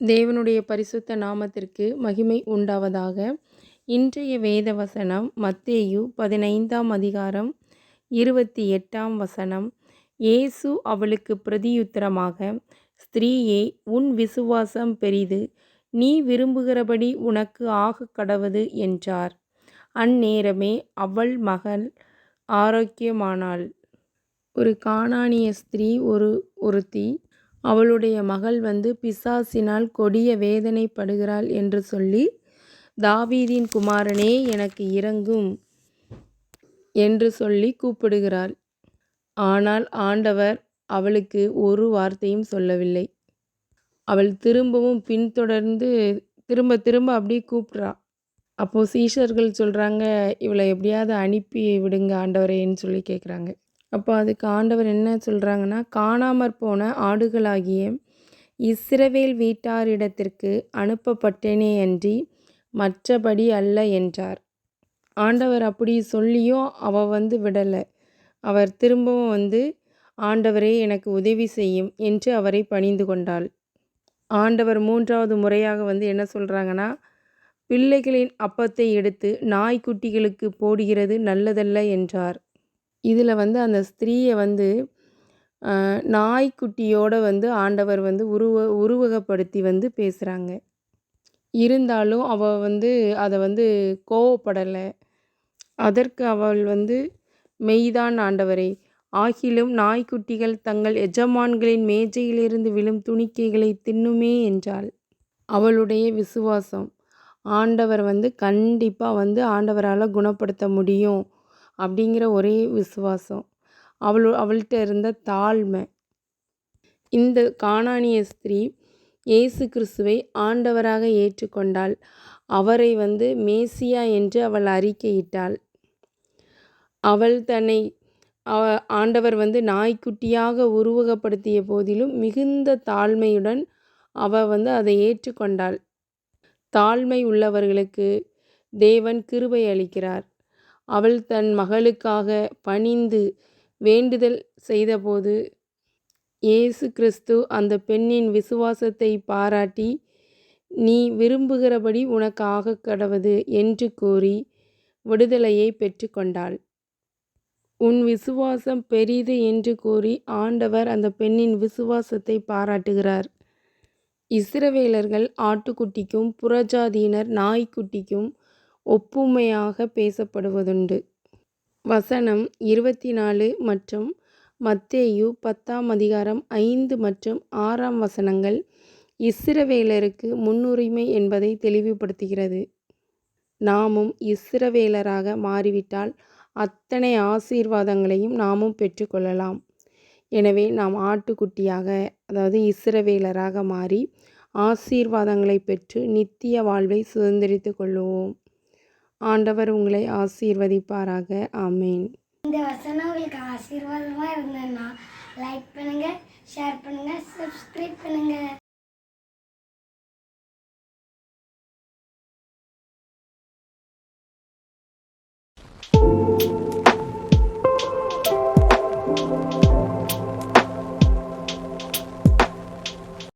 தேவனுடைய பரிசுத்த நாமத்திற்கு மகிமை உண்டாவதாக. இன்றைய வேத வசனம் மத்தேயு பதினைந்தாம் அதிகாரம் இருபத்தி எட்டாம் வசனம். இயேசு அவளுக்கு பிரதியுத்தரமாக ஸ்திரீயே உன் விசுவாசம் பெரிது. நீ விரும்புகிறபடி உனக்கு ஆக கடவது என்றார். அந்நேரமே அவள் மகள் ஆரோக்கியமானாள். ஒரு காணானிய ஸ்திரீ ஒரு ஒருத்தி அவளுடைய மகள் வந்து பிசாசினால் கொடிய வேதனைப்படுகிறாள் என்று சொல்லி தாவீதின் குமாரனே எனக்கு இறங்கும் என்று சொல்லி கூப்பிடுகிறாள். ஆனால் ஆண்டவர் அவளுக்கு ஒரு வார்த்தையும் சொல்லவில்லை. அவள் திரும்பவும் பின்தொடர்ந்து திரும்ப திரும்ப அப்படியே கூப்பிட்றா. அப்போது சீஷர்கள் சொல்கிறாங்க இவளை எப்படியாவது அனுப்பி விடுங்க ஆண்டவரேன்னு சொல்லி கேட்குறாங்க அப்போ அதுக்கு ஆண்டவர் என்ன சொல்கிறாங்கன்னா காணாமற் போன ஆடுகளாகிய இஸ்ரவேல் வீட்டாரிடத்திற்கு அனுப்பப்பட்டேனே அன்றி மற்றபடி அல்ல என்றார். ஆண்டவர் அப்படி சொல்லியும் அவ வந்து விடலை. அவர் திரும்பவும் வந்து ஆண்டவரே எனக்கு உதவி செய்யும் என்று அவரை பணிந்து கொண்டாள். ஆண்டவர் மூன்றாவது முறையாக வந்து என்ன சொல்கிறாங்கன்னா பிள்ளைகளின் அப்பத்தை எடுத்து நாய்க்குட்டிகளுக்கு போடுகிறது நல்லதல்ல என்றார். இதில் வந்து அந்த ஸ்திரீயை வந்து நாய்க்குட்டியோட வந்து ஆண்டவர் வந்து உருவ உருவகப்படுத்தி வந்து பேசுகிறாங்க இருந்தாலும் அவள் வந்து அதை வந்து கோவப்படலை. அதற்கு அவள் வந்து மெய்தான் ஆண்டவரை ஆகிலும் நாய்க்குட்டிகள் தங்கள் எஜமான்களின் மேஜையிலிருந்து விழும் துணிக்கைகளை தின்னுமே என்றாள். அவளுடைய விசுவாசம். ஆண்டவர் வந்து கண்டிப்பாக வந்து ஆண்டவரால் குணப்படுத்த முடியும். அப்படிங்கிற ஒரே விசுவாசம். அவள் அவள்கிட்ட இருந்த தாழ்மை. இந்த காணானிய ஸ்திரீ இயேசு கிறிஸ்துவை ஆண்டவராக ஏற்றுக்கொண்டாள். அவரை வந்து மேசியா என்று அவள் அறிக்கையிட்டாள். அவள் தன்னை ஆண்டவர் வந்து நாய்க்குட்டியாக உருவகப்படுத்திய போதிலும் மிகுந்த தாழ்மையுடன் அவள் வந்து அதை ஏற்றுக்கொண்டாள். தாழ்மை உள்ளவர்களுக்கு தேவன் கிருபை அளிக்கிறார். அவள் தன் மகளுக்காக பணிந்து வேண்டுதல் செய்தபோது இயேசு கிறிஸ்து அந்த பெண்ணின் விசுவாசத்தை பாராட்டி நீ விரும்புகிறபடி உனக்கு ஆக கடவது என்று கூறி விடுதலையை பெற்றுக்கொண்டாள். உன் விசுவாசம் பெரிது என்று கூறி ஆண்டவர் அந்த பெண்ணின் விசுவாசத்தை பாராட்டுகிறார். இஸ்ரவேலர்கள் ஆட்டுக்குட்டிக்கும் புறஜாதியினர் நாய்க்குட்டிக்கும் ஒப்புமையாக பேசப்படுவதுண்டு. வசனம் இருபத்தி நாலு மற்றும் மத்தேயு பத்தாம் அதிகாரம் ஐந்து மற்றும் ஆறாம் வசனங்கள் இஸ்ரவேலருக்கு முன்னுரிமை என்பதை தெளிவுபடுத்துகிறது. நாமும் இஸ்ரவேலராக மாறிவிட்டால் அத்தனை ஆசீர்வாதங்களையும் நாமும் பெற்றுக்கொள்ளலாம் எனவே நாம் ஆட்டுக்குட்டியாக அதாவது இஸ்ரவேலராக மாறி ஆசீர்வாதங்களை பெற்று நித்திய வாழ்வை சுதந்திரித்து கொள்வோம். ஆண்டவர் உங்களை ஆசீர்வதிப்பாராக. ஆமேன். இந்த வசனம் உங்களுக்கு ஆசீர்வாதமாக இருந்ததுன்னா லைக் பண்ணுங்கள் ஷேர் பண்ணுங்கள் சப்ஸ்கிரைப் பண்ணுங்கள்